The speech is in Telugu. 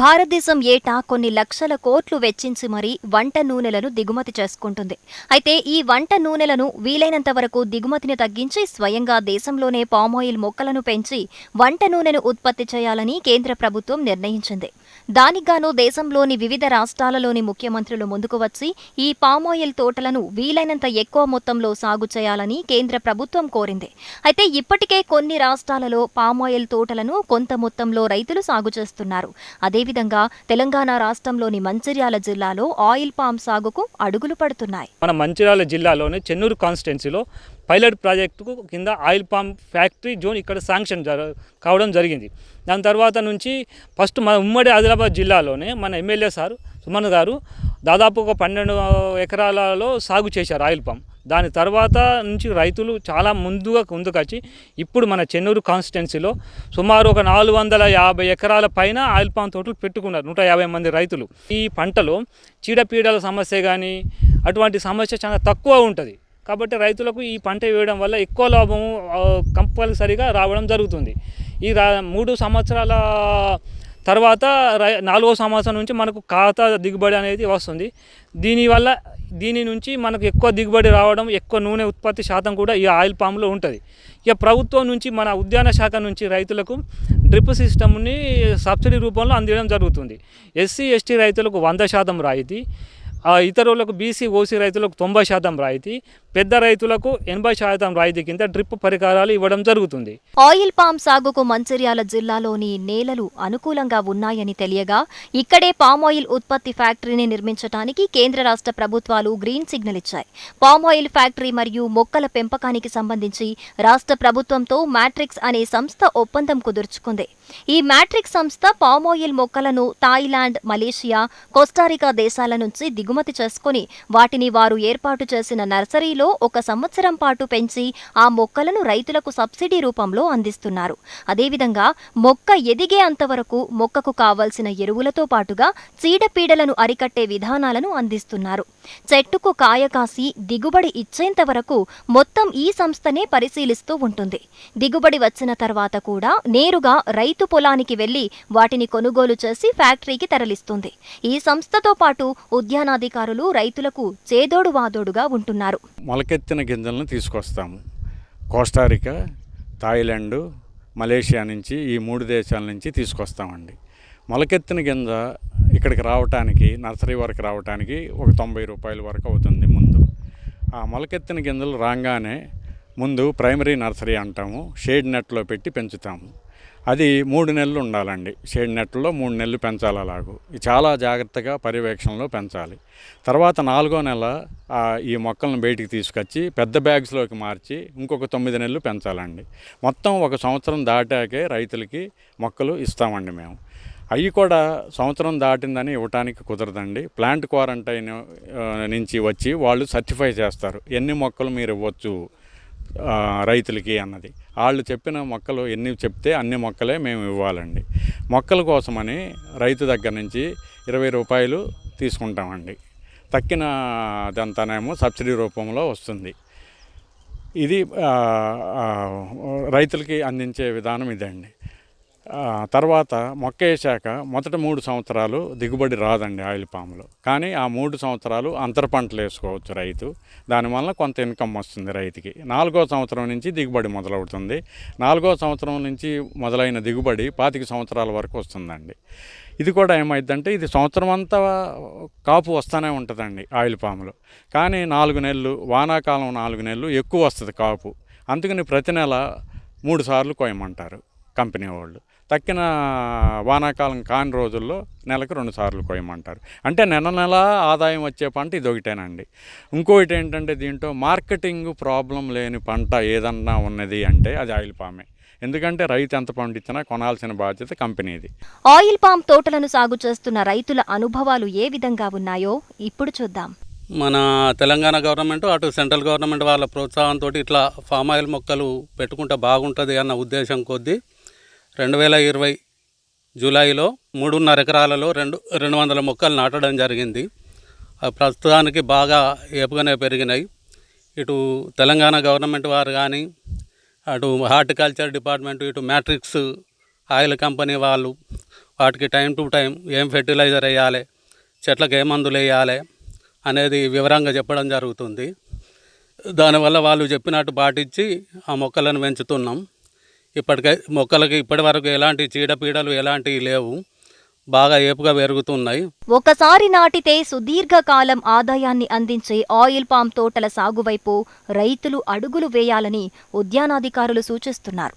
భారతదేశం ఏటా కొన్ని లక్షల కోట్లు వెచ్చించి మరీ వంట నూనెలను దిగుమతి చేసుకుంటుంది. అయితే ఈ వంట నూనెలను వీలైనంత వరకు దిగుమతిని తగ్గించి స్వయంగా దేశంలోనే పామాయిల్ మొక్కలను పెంచి వంట నూనెను ఉత్పత్తి చేయాలని కేంద్ర ప్రభుత్వం నిర్ణయించింది. దానికిగాను దేశంలోని వివిధ రాష్ట్రాలలోని ముఖ్యమంత్రులు ముందుకు వచ్చి ఈ పామాయిల్ తోటలను వీలైనంత ఎక్కువ మొత్తంలో సాగు చేయాలని కేంద్ర ప్రభుత్వం కోరింది. అయితే ఇప్పటికే కొన్ని రాష్ట్రాలలో పామాయిల్ తోటలను కొంత మొత్తంలో రైతులు సాగు చేస్తున్నారు. అదేవిధంగా తెలంగాణ రాష్ట్రంలోని మంచిర్యాల జిల్లాలో ఆయిల్ పామ్ సాగుకు అడుగులు పడుతున్నాయి. మన మంచిర్యాల జిల్లాలోని చెన్నూరు కాన్స్టిట్యున్సీలో పైలట్ ప్రాజెక్టుకు కింద ఆయిల్ పామ్ ఫ్యాక్టరీ జోన్ ఇక్కడ శాంక్షన్ జర కావడం జరిగింది. దాని తర్వాత నుంచి ఫస్ట్ మన ఉమ్మడి ఆదిలాబాద్ జిల్లాలోనే మన ఎమ్మెల్యే సార్ సుమన్ గారు దాదాపు ఒక పన్నెండు ఎకరాలలో సాగు చేశారు ఆయిల్ పామ్. దాని తర్వాత నుంచి రైతులు చాలా ముందుగా ముందుకొచ్చి ఇప్పుడు మన చెన్నూరు కాన్స్టిట్యున్సీలో సుమారు ఒక నాలుగు వందల యాభై ఎకరాల పైన ఆయిల్ పామ్ తోటలు పెట్టుకున్నారు నూట యాభై మంది రైతులు. ఈ పంటలో చీడపీడల సమస్య కానీ అటువంటి సమస్య చాలా తక్కువ ఉంటుంది. కాబట్టి రైతులకు ఈ పంట వేయడం వల్ల ఎక్కువ లాభం కంపల్సరిగా రావడం జరుగుతుంది. ఈ రా మూడు సంవత్సరాల తర్వాత రై నాలుగో సంవత్సరం నుంచి మనకు ఖాతా దిగుబడి అనేది వస్తుంది. దీనివల్ల దీని నుంచి మనకు ఎక్కువ దిగుబడి రావడం ఎక్కువ నూనె ఉత్పత్తి శాతం కూడా ఈ ఆయిల్ పామ్లో ఉంటుంది. ఇక ప్రభుత్వం నుంచి మన ఉద్యాన శాఖ నుంచి రైతులకు డ్రిప్ సిస్టమ్ని సబ్సిడీ రూపంలో అందించడం జరుగుతుంది. ఎస్సీ ఎస్టీ రైతులకు వంద శాతం రాయితీ ఇతరులకు బీసీ ఓసీ రైతులకు తొంభై శాతం రాయితీ పెద్ద రైతులకు ఎనభై శాతం రాయితీ కింద డ్రిప్ పరికరాలు ఇవ్వడం జరుగుతుంది. ఆయిల్ పామ్ సాగుకు మంచిర్యాల జిల్లాలోని నేలలు అనుకూలంగా ఉన్నాయని తెలియగా ఇక్కడే పామాయిల్ ఉత్పత్తి ఫ్యాక్టరీని నిర్మించడానికి కేంద్ర రాష్ట్ర ప్రభుత్వాలు గ్రీన్ సిగ్నల్ ఇచ్చాయి. పామాయిల్ ఫ్యాక్టరీ మరియు మొక్కల పెంపకానికి సంబంధించి రాష్ట్ర ప్రభుత్వంతో మ్యాట్రిక్స్ అనే సంస్థ ఒప్పందం కుదుర్చుకుంది. ఈ మ్యాట్రిక్ సంస్థ పామాయిల్ మొక్కలను థాయిలాండ్ మలేషియా కోస్టారికా దేశాల నుంచి దిగుమతి చేసుకుని వాటిని వారు ఏర్పాటు చేసిన నర్సరీలో ఒక సంవత్సరం పాటు పెంచి ఆ మొక్కలను రైతులకు సబ్సిడీ రూపంలో అందిస్తున్నారు. అదేవిధంగా మొక్క ఎదిగే అంతవరకు మొక్కకు కావలసిన ఎరువులతో పాటుగా చీడపీడలను అరికట్టే విధానాలను అందిస్తున్నారు. చెట్టుకు కాయ కాసి దిగుబడి ఇచ్చేంత వరకు మొత్తం ఈ సంస్థనే పరిశీలిస్తూ ఉంటుంది. దిగుబడి వచ్చిన తర్వాత కూడా నేరుగా రైతు పొలానికి వెళ్ళి వాటిని కొనుగోలు చేసి ఫ్యాక్టరీకి తరలిస్తుంది. ఈ సంస్థతో పాటు ఉద్యానాధికారులు రైతులకు చేదోడు వాదోడుగా ఉంటున్నారు. మొలకెత్తిన గింజలను తీసుకొస్తాము. కోస్టారికా థాయిలాండ్ మలేషియా నుంచి ఈ మూడు దేశాల నుంచి తీసుకొస్తామండి. మొలకెత్తిన గింజ ఇక్కడికి రావటానికి నర్సరీ వరకు రావటానికి ఒక తొంభై రూపాయల వరకు అవుతుంది ముందు. ఆ మొలకెత్తిన గింజలు రాగానే ముందు ప్రైమరీ నర్సరీ అంటాము. షేడ్ నెట్లో పెట్టి పెంచుతాము. అది మూడు నెలలు ఉండాలండి. షేడ్ నెట్లో మూడు నెలలు పెంచాలి అలాగూ. ఇది చాలా జాగ్రత్తగా పర్యవేక్షణలో పెంచాలి. తర్వాత నాలుగో నెల ఈ మొక్కలను బయటికి తీసుకొచ్చి పెద్ద బ్యాగ్స్లోకి మార్చి ఇంకొక తొమ్మిది నెలలు పెంచాలండి. మొత్తం ఒక సంవత్సరం దాటాకే రైతులకి మొక్కలు ఇస్తామండి మేము. అవి కూడా సంవత్సరం దాటిందని ఇవ్వటానికి కుదరదండి. ప్లాంట్ క్వారంటైన్ నుంచి వచ్చి వాళ్ళు సర్టిఫై చేస్తారు. ఎన్ని మొక్కలు మీరు ఇవ్వచ్చు? రైతులకి అన్నది. వాళ్ళు చెప్పిన మొక్కలు ఎన్ని చెప్తే అన్ని మొక్కలే మేము ఇవ్వాలండి. మొక్కల కోసమని రైతు దగ్గర నుంచి ఇరవై రూపాయలు తీసుకుంటామండి. తక్కిన దంతానేమో సబ్సిడీ రూపంలో వస్తుంది. ఇది రైతులకి అందించే విధానం ఇదండి. తర్వాత మొక్క వేసాక మొదట మూడు సంవత్సరాలు దిగుబడి రాదండి ఆయిల్ పాములు. కానీ ఆ మూడు సంవత్సరాలు అంతర పంటలు వేసుకోవచ్చు రైతు. దానివల్ల కొంత ఇన్కమ్ వస్తుంది రైతుకి. నాలుగో సంవత్సరం నుంచి దిగుబడి మొదలవుతుంది. నాలుగో సంవత్సరం నుంచి మొదలైన దిగుబడి పాతిక సంవత్సరాల వరకు వస్తుందండి. ఇది కూడా ఏమైందంటే ఇది సంవత్సరం అంతా కాపు వస్తూనే ఉంటుందండి ఆయిల్ పాములు. కానీ నాలుగు నెలలు వానాకాలం నాలుగు నెలలు ఎక్కువ వస్తుంది కాపు. అందుకని ప్రతి నెల మూడు సార్లు కోయమంటారు కంపెనీ వాళ్ళు. తక్కిన వానాకాలం కాని రోజుల్లో నెలకు రెండు సార్లు కోయమంటారు అంటే నెల నెల ఆదాయం వచ్చే పంట ఇది ఒకటేనండి ఇంకోటి ఏంటంటే దీంట్లో మార్కెటింగ్ ప్రాబ్లం లేని పంట ఏదన్నా ఉన్నది అంటే అది ఆయిల్ పామే. ఎందుకంటే రైతు ఎంత పండించినా కొనాల్సిన బాధ్యత కంపెనీది. ఆయిల్ పామ్ తోటలను సాగు చేస్తున్న రైతుల అనుభవాలు ఏ విధంగా ఉన్నాయో ఇప్పుడు చూద్దాం. మన తెలంగాణ గవర్నమెంట్ అటు సెంట్రల్ గవర్నమెంట్ వాళ్ళ ప్రోత్సాహంతో ఇట్లా ఫామ్ ఆయిల్ మొక్కలు పెట్టుకుంటే బాగుంటుంది అన్న ఉద్దేశం కొద్దీ రెండు వేల ఇరవై జూలైలో మూడున్నర ఎకరాలలో రెండు రెండు వందల మొక్కలు నాటడం జరిగింది. అవి ప్రస్తుతానికి బాగా ఏపుగానే పెరిగినాయి. ఇటు తెలంగాణ గవర్నమెంట్ వారు కానీ అటు హార్టికల్చర్ డిపార్ట్మెంట్ ఇటు మ్యాట్రిక్స్ ఆయిల్ కంపెనీ వాళ్ళు వాటికి టైం టు టైం ఏం ఫెర్టిలైజర్ వేయాలి చెట్లకు ఏ మందులు వేయాలి అనేది వివరంగా చెప్పడం జరుగుతుంది. దానివల్ల వాళ్ళు చెప్పినట్టు పాటించి ఆ మొక్కలను పెంచుతున్నాం. ఇప్పటికై మొక్కలకి ఇప్పటి వరకు ఎలాంటి చీడపీడలు ఎలాంటివి లేవు. బాగా ఏపుగా పెరుగుతున్నాయి. ఒకసారి నాటితే సుదీర్ఘకాలం ఆదాయాన్ని అందించే ఆయిల్ పామ్ తోటల సాగు వైపు రైతులు అడుగులు వేయాలని ఉద్యానాధికారులు సూచిస్తున్నారు.